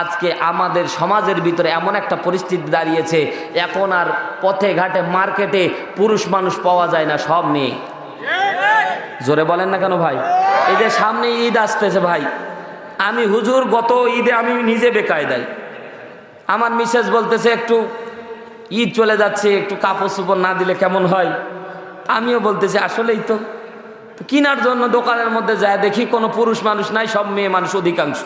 আজকে আমাদের সমাজের ভিতরে এমন একটা পরিস্থিতি দাঁড়িয়েছে, এখন আর পথে ঘাটে মার্কেটে পুরুষ মানুষ পাওয়া যায় না, সব মেয়ে। জোরে বলেন না কেন ভাই? এই যে সামনে ঈদ আসতেছে ভাই। আমি হুজুর, গত ঈদে আমি নিজে বেকায় দেয় আমার মিসেস বলতেছে, একটু ঈদ চলে যাচ্ছে, একটু কাপড় চোপড় না দিলে কেমন হয়? আমিও বলতেছি, আসলেই তো। তো কেনার জন্য দোকানের মধ্যে যায়, দেখি কোনো পুরুষ মানুষ নাই, সব মেয়ে মানুষ অধিকাংশ।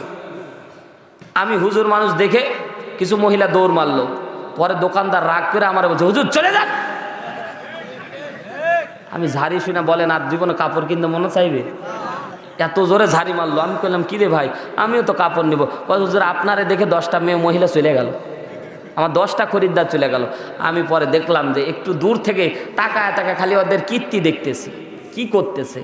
আমি হুজুর মানুষ দেখে কিছু মহিলা দৌড় মারলো। পরে দোকানদার রাগ করে আমার বলছে, হুজুর, চলে যান। আমি ঝাড়ি শুনে বলেন আর জীবনে কাপড় কিনতে মনে চাইবে? এত জোরে ঝাড়ি মারলো। আমি বললাম কি রে ভাই? আমিও তো কাপড় নিব। হুজুর, আপনারে দেখে দশটা মেয়ে মহিলা চলে গেল। আমার দশটা খরিদ্দার চলে গেল। আমি পরে দেখলাম যে একটু দূর থেকে তাকায় তাকায় খালি ওদের কীর্তি দেখতেছি। কি করতেছে?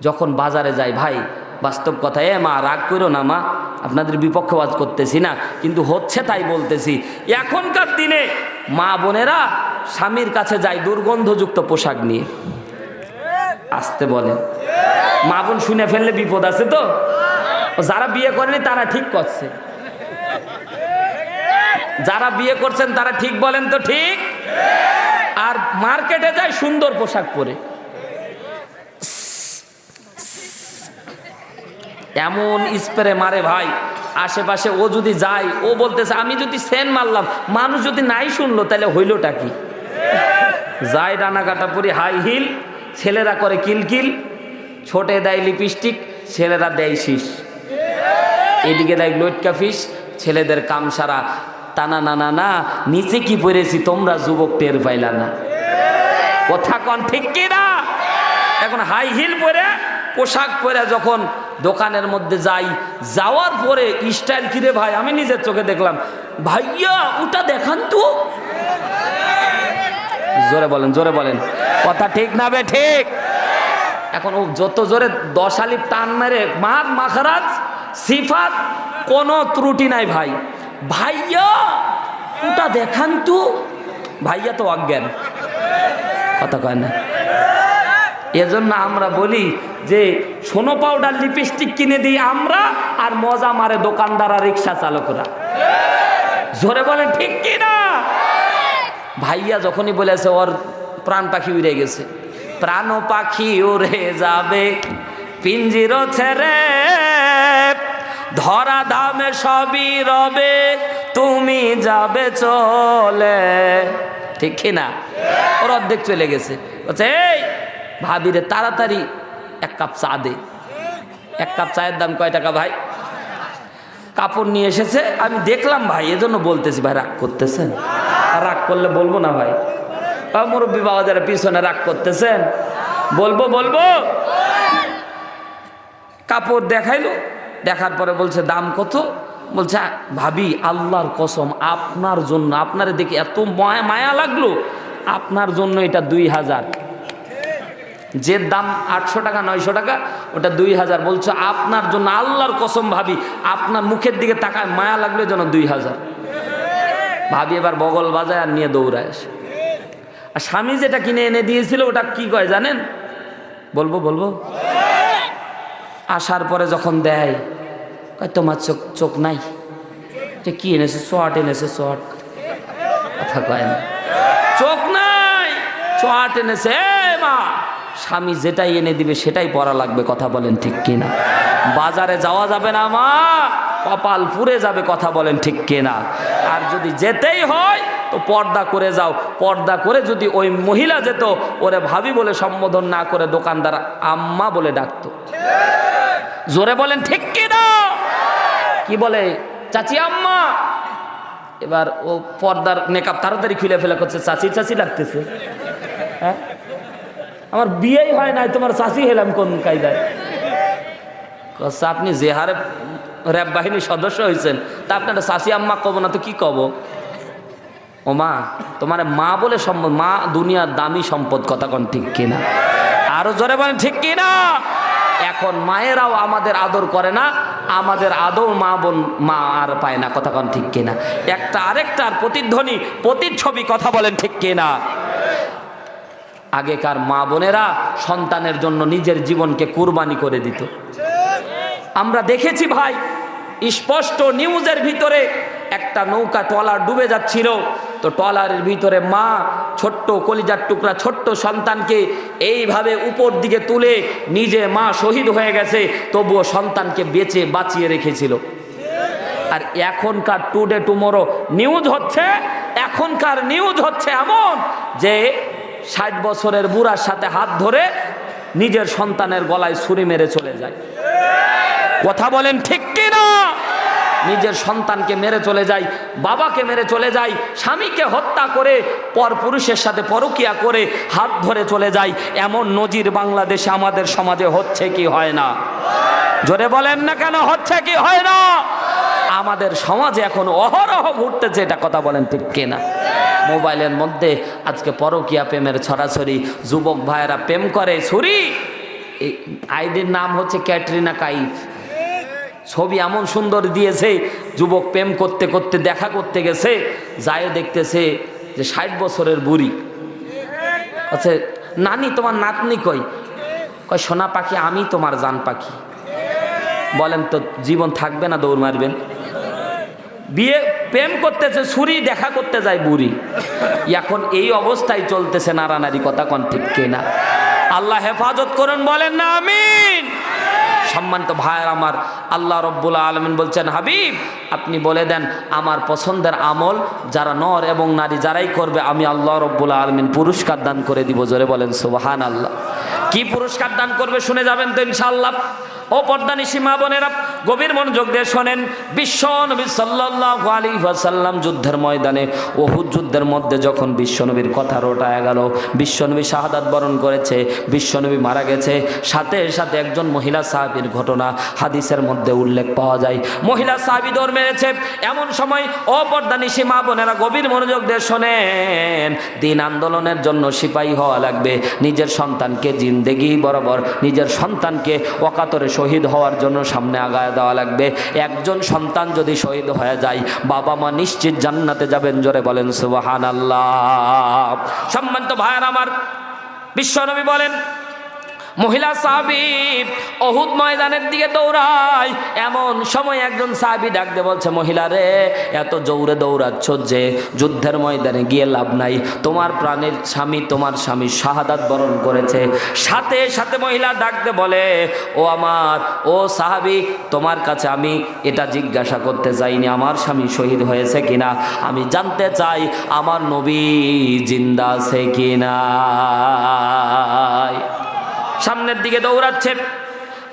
যখন বাজারে যাই, ভাই বাস্তব কথা এ মা, রাগ করো না, মা, আপনাদের বিপক্ষবাদ করতেছি না। কিন্তু হচ্ছে তাই বলতেছি, এখনকার দিনে মা বোনেরা স্বামীর কাছে যায় দুর্গন্ধযুক্ত পোশাক নিয়ে। আসতে বলে মা বোন শুনে ফেললে বিপদ আছে তো? যারা বিয়ে করেনি তারা ঠিক করছে। যারা বিয়ে করছেন তারা ঠিক বলেন তো ঠিক? আর মার্কেটে যায় সুন্দর পোশাক পরে। এমন স্প্রে মারে ভাই। আশেপাশে ও যদি যায়, ও বলতেছে, আমি যদি সেন মারলাম, মানুষ যদি নাই শুনলো, তাহলে হইলটা কি? যায় ডানা কাটা পরি, হাই হিল, ছেলেরা করে কিলকিল ছোটে দেয় লিপস্টিক, ছেলেরা দেয় শীষ। এদিকে দেয় লটকা ফিস, ছেলেদের কাম সারা টানা না না না, নিচে কি পড়েছি তোমরা যুবক টের পাইলা না। কথা কন, ঠিক কি না এখন হাই হিল পরে, পোশাক পরে যখন দোকানের মধ্যে যাই, যাওয়ার পরে স্টাইল কিরে ভাই? আমি নিজের চোখে দেখলাম। ভাইয়া, ওটা দেখান তো। জোরে বলেন জোরে বলেন। কথা ঠিক না বে, ঠিক? এখন ও যত জোরে দশ আলিপ টান মেরে মাঘ মাখারাজ, সিফাত, কোনো ত্রুটি নাই ভাই। ভাইয়া, ওটা দেখান তো। ভাইয়া তো অজ্ঞান। কথা কয় না। এজন্য আমরা বলি যে সোনো পাউডার লিপস্টিক কিনে দিই আমরা আর মজা মারে দোকানদার আর রিক্সা চালকরা। জোরে বলে ঠিক কি না ভাইয়া যখনই বলেছে, ওর প্রাণ পাখি উড়ে গেছে। প্রাণ পাখি উড়ে যাবে, পিঞ্জির ছেড়ে। ধরা দামে সবই রবে, তুমি যাবে চলে। ঠিক কি না ওর অর্ধেক চলে গেছে। বলছে, এই ভাবিরে, তাড়াতাড়ি এক কাপ চা দে। এক কাপ চায়ের দাম কয় টাকা ভাই? কাপড় নিয়ে এসেছে, আমি দেখলাম ভাই, এজন্য বলতেছি ভাই, রাগ করতেছেন? রাগ করলে বলব না ভাই। মুরব্বী বাবা যারা পিছনে রাগ করতেছেন, বলব বলব। কাপড় দেখাইলো, দেখার পরে বলছে, দাম কত? বলছে, ভাবি, আল্লাহর কসম, আপনার জন্য, আপনার দেখি এত মায়া লাগল, আপনার জন্য এটা দুই হাজার। যে দাম আটশো টাকা, নয়শো টাকা, ওটা দুই হাজার। বলছো, আপনার জন্য আল্লাহর কসম ভাবি, আপনার মুখের দিকে তাকায় মায়া লাগলে যেন দুই হাজার। ভাবি এবার বগল বাজায় আর নিয়ে দৌড়ায় আসে আর স্বামী যেটা কিনে এনে দিয়েছিল, ওটা কি কয় জানেন? বলব বলব? আসার পরে যখন দেয় তোমার চোখ চোখ নাই? যে কি এনেছে? শর্ট এনেছে শর্ট কথা কয় না। চোখ নাই? চট এনেছে মা! স্বামী যেটাই এনে দিবে, সেটাই পরা লাগবে, কথা বলেন ঠিক কিনা? বাজারে যাওয়া যাবে না, মা। কপাল পুড়ে যাবে, কথা বলেন ঠিক কিনা? আর যদি যেতেই হয়, তো পর্দা করে যাও। পর্দা করে যদি ওই মহিলা যেত, ওরে ভাবি বলে সম্বোধন না করে দোকানদার আম্মা বলে ডাকতো। জোরে বলেন ঠিক কিনা? কি বলে? চাচি আম্মা। এবার ও পর্দার মেকআপ তাড়াতাড়ি খুলে ফেলে করছে, চাচি চাচি লাগতেছে হ্যাঁ? আমার বিয়েই হয় নাই, তোমার চাচি হেলাম কোন কায়দায়? আপনি যে হারে র্যাব বাহিনীর সদস্য হয়েছেন তা আপনারা চাচি আম্মা কব না তো কি কব? ও মা, তোমার মা বলে সম্পদ, মা দুনিয়ার দামি সম্পদ কথা কোন ঠিক কিনা? আরও জোরে বলেন, ঠিক কিনা? এখন মায়েরাও আমাদের আদর করে না, আমাদের আদৌ মা বোন, মা আর পায় না কথা কোন ঠিক কিনা? একটা আরেকটার প্রতিধ্বনি, প্রতিচ্ছবি কথা বলেন ঠিক কিনা? আগেকার মা বোনেরা সন্তানের জন্য নিজের জীবনকে কুরবানি করে দিত। আমরা দেখেছি ভাই, স্পষ্ট নিউজের ভিতরে একটা নৌকা ট্রলার ডুবে যাচ্ছিল। তো ট্রলারের ভিতরে মা ছোট্ট কলিজার টুকরা ছোট্ট সন্তানকে এইভাবে উপর দিকে তুলে নিজে মা শহীদ হয়ে গেছে, তবুও সন্তানকে বেঁচে বাঁচিয়ে রেখেছিল। আর এখনকার টুডে টুমোরো নিউজ হচ্ছে, এখনকার নিউজ হচ্ছে এমন যে ষাট বছরের বুড়ার সাথে হাত ধরে নিজের সন্তানের গলায় ছুরি মেরে চলে যায়। কথা বলেন ঠিক কিনা? নিজের সন্তানকে মেরে চলে যায়, বাবাকে মেরে চলে যায়, স্বামীকে হত্যা করে, পর পুরুষের সাথে পরকিয়া করে হাত ধরে চলে যায়। এমন নজির বাংলাদেশে আমাদের সমাজে হচ্ছে কি হয় না? জোরে বলেন না কেন হচ্ছে কি হয় না? আমাদের সমাজে এখন অহরহ ঘুরতেছে এটা কথা বলেন ঠিক কিনা? মোবাইলের মধ্যে আজকে পরকিয়া প্রেমের ছড়াছড়ি, যুবক ভাইয়েরা প্রেম করে, ছুরি। এই আইডির নাম হচ্ছে ক্যাটরিনা কাইফ। ছবি এমন সুন্দর দিয়েছে, যুবক প্রেম করতে করতে, দেখা করতে গেছে যায় দেখতেছে যে ষাট বছরের বুড়ি। আচ্ছা নানি তোমার নাতনি কই? কয়, সোনা পাখি, আমি তোমার জান পাখি। বলেন তো, জীবন থাকবে না দৌড় মারবেন? বিয়ে প্রেম করতেছে সুরি দেখা করতে যায় বুড়ি। এখন এই অবস্থায় চলতেছে নারানারি কথা কন ঠিক কিনা। আল্লাহ হেফাজত করুন, বলেন না, আমিন। সম্মানিত ভাইয়ের আমার, আল্লাহ রব্বুল আলমিন বলছেন, হাবিব, আপনি বলে দেন, আমার পছন্দের আমল যারা নর এবং নারী যারাই করবে, আমি আল্লাহ রব্বুল আলমিন পুরস্কার দান করে দিব, জোরে বলেন সুবাহান আল্লাহ কি পুরস্কার দান করবে, শুনে যাবেন তো ইনশাআল্লাহ। ও পর্দানি সীমা বোনেরা, গভীর মনোযোগ দিয়ে শোনেন। বিশ্ব নবী সাল্লাহ আলী ওয়াসাল্লাম যুদ্ধের ময়দানে ওহুদ যুদ্ধের মধ্যে যখন বিশ্বনবীর কথা রোটায় গেল বিশ্বনবী শাহাদাত বরণ করেছে বিশ্বনবী মারা গেছে, সাথে সাথে একজন মহিলা সাহাবির ঘটনা হাদিসের মধ্যে উল্লেখ পাওয়া যায়। মহিলা সাহাবি দৌড় মেরেছে। এমন সময় ও পর্দানি সীমা বোনেরা গভীর মনোযোগ দিয়ে শোনেন, দিন আন্দোলনের জন্য সিপাহী হওয়া লাগবে। নিজের সন্তানকে জিন্দেগি বরাবর, নিজের সন্তানকে অকাতরে শহীদ হওয়ার জন্য সামনে আগায় দেওয়া লাগবে। একজন সন্তান যদি শহীদ হয়ে যায়, বাবা মা নিশ্চিত জান্নাতে যাবেন, জোরে বলেন সুবাহান আল্লাহ সম্মানিত ভাইয়ার আমার বিশ্বনবী বলেন মহিলা সাহাবি অহুদ ময়দানের দিকে দৌড়ায়। এমন সময় একজন সাহাবি ডাকতে বলছে, মহিলা রে, এত জৌরে দৌড়াচ্ছ যে যুদ্ধের ময়দানে গিয়ে লাভ নাই। তোমার প্রাণের স্বামী তোমার স্বামী শাহাদাত বরণ করেছে। সাথে সাথে মহিলা ডাকতে বলে, ও আমার, ও সাহাবি, তোমার কাছে আমি এটা জিজ্ঞাসা করতে চাইনি আমার স্বামী শহীদ হয়েছে কিনা? আমি জানতে চাই, আমার নবী জিন্দা আছে কিনা? সামনের দিকে দৌড়াচ্ছে।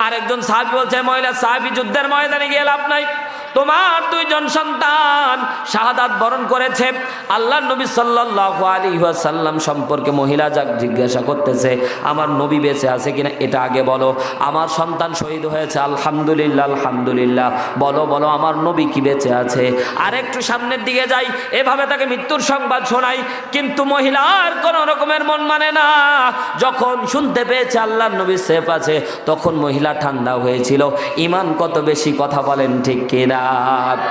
আরেকজন সাহাবি বলছে মহিলা সাহাবি যুদ্ধের ময়দানে গিয়ে লাভ নাই। তোমার দুইজন সন্তান শাহাদাত বরণ করেছে। আল্লাহ নবী সাল্লাহ আলী সাল্লাম সম্পর্কে মহিলা যাক জিজ্ঞাসা করতেছে, আমার নবী বেঁচে আছে কিনা এটা আগে বলো। আমার সন্তান শহীদ হয়েছে, আলহামদুলিল্লাহ আলহামদুলিল্লাহ। বলো বলো, আমার নবী কি বেঁচে আছে? আর একটু সামনের দিকে যাই, এভাবে তাকে মৃত্যুর সংবাদ শোনাই, কিন্তু মহিলার কোনো রকমের মন মানে না। যখন শুনতে পেয়েছে আল্লাহ নবী সেফ আছে, তখন মহিলা ঠান্ডা হয়েছিল। ইমান কত বেশি কথা বলেন ঠিক কিনা? হিসাব